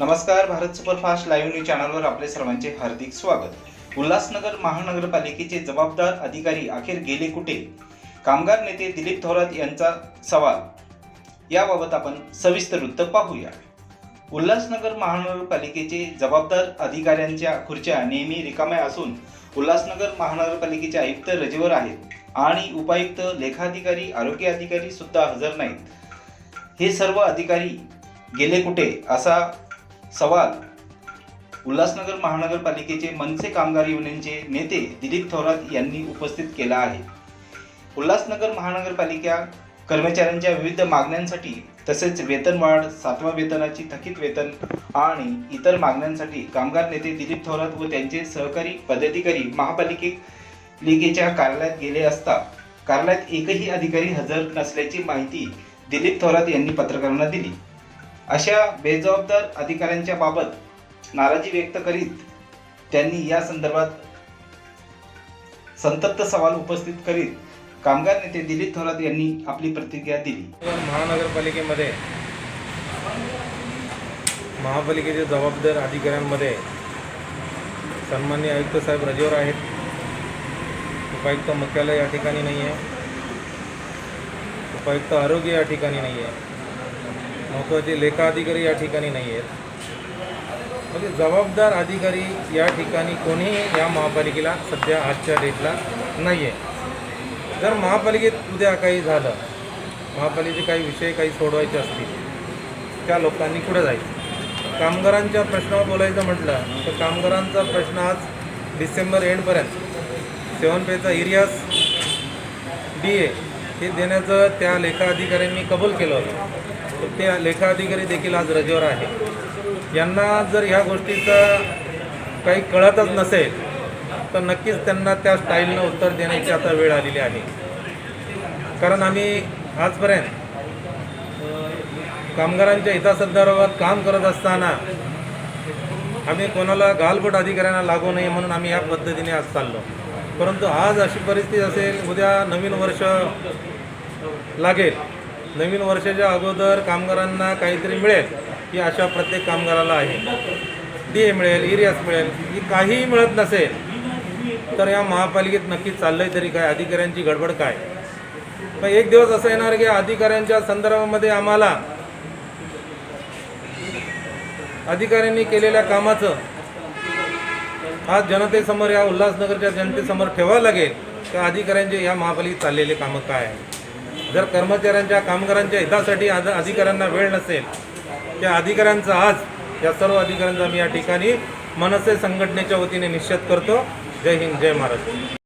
नमस्कार Bharat superfast live news चॅनलवर आपले सर्वांचे हार्दिक स्वागत. उल्हासनगर महानगरपालिकेचे जबाबदार अधिकारी अखेर गेले कुठे? कामगार नेते दिलीप थोरात यांचा सवाल. याबाबत आपण सविस्तर वृत्त पाहूया. उल्हासनगर महानगरपालिकेचे जबाबदार अधिकाऱ्यांच्या खुर्च्या नेहमी रिकाम्या असून उल्हासनगर महानगरपालिकेचे आयुक्त रजेवर आहेत आणि उपायुक्त लेखाधिकारी आरोग्य अधिकारी सुद्धा हजर नाहीत. हे सर्व अधिकारी गेले कुठे? असा सवाल. उल्हासनगर महानगरपालिकेचे मनसे कामगार युनियनचे नेते दिलीप थोरात यांनी उपस्थित केला आहे. उल्हासनगर महानगरपालिका कर्मचाऱ्यांच्या विविध मागण्यांसाठी तसेच वेतनवाढ सातवा वेतनाची थकीत वेतन आणि इतर मागण्यांसाठी कामगार नेते दिलीप थोरात व त्यांचे सहकारी पदाधिकारी महापालिकेच्या कार्यालयात गेले असता कार्यालयात एकही अधिकारी हजर नसल्याची माहिती दिलीप थोरात यांनी पत्रकारांना दिली. अशा बेजबाबदार अधिकाऱ्यांच्या बाबत नाराजी व्यक्त करीत त्यांनी या संदर्भात संतप्त सवाल उपस्थित करीत कामगार नेते दिलीप थोरात यांनी आपली प्रतिक्रिया दिली. महानगरपालिकेमध्ये महापालिकेचे जबाबदार अधिकाऱ्यांमध्ये सन्मान्य आयुक्त साहेब रजेवर आहेत. उपायुक्त मुख्यालय या ठिकाणी नाही आहे उपायुक्त आरोग्य या ठिकाणी नाही आहे महत्त्वाचे लेखा अधिकारी या ठिकाणी नाही आहेत. म्हणजे जबाबदार अधिकारी या ठिकाणी कोणीही या महापालिकेला सध्या आजच्या डेटला नाही आहे जर महापालिकेत उद्या काही झालं महापालिकेचे काही विषय काही सोडवायचे असतील त्या लोकांनी कुठं जायचं? कामगारांच्या प्रश्नावर बोलायचं म्हटलं तर कामगारांचा प्रश्न आज डिसेंबर एंडपर्यंत. सेवन पेचा एरियास डी ए हे देण्याचं त्या लेखा अधिकाऱ्यांनी कबूल केलं होतं. तर ते लेखा अधिकारी देखील आज रजेवर आहे यांना जर ह्या गोष्टीचं काही कळतच नसेल तर नक्कीच त्यांना त्या स्टाईलनं उत्तर देण्याची आता वेळ आलेली आहे. कारण आम्ही आजपर्यंत कामगारांच्या हितासंदर्भात काम करत असताना आम्ही कोणाला गालबोट अधिकाऱ्यांना लागू नये म्हणून आम्ही या पद्धतीने आज चाललो. परंतु आज अशी परिस्थिती असेल उद्या नवीन वर्ष लागेल. नवीन वर्षाच्या अगोदर कामगारांना काहीतरी मिळेल ही आशा प्रत्येक कामगाराला आहे. डी ए मिळेल इरियास मिळेल ही काहीही मिळत नसेल तर या महापालिकेत नक्कीच चाललंय तरी काय? अधिकाऱ्यांची गडबड काय? पण एक दिवस असं येणार की अधिकाऱ्यांच्या संदर्भामध्ये आम्हाला अधिकाऱ्यांनी केलेल्या कामाचं आज जनतेसमोर या उल्हासनगरच्या जनतेसमोर ठेवावं लागेल त्या अधिकाऱ्यांचे या महापालिकेत चाललेले कामं काय? आहे जर कर्मचाऱ्यांच्या कामगारांच्या हितासाठी आज अधिकाऱ्यांना वेळ नसेल त्या अधिकाऱ्यांचा आज या सर्व अधिकाऱ्यांचा मी या ठिकाणी मनसे संघटनेच्या वतीने निश्चित करतो. जय हिंद जय महाराष्ट्र.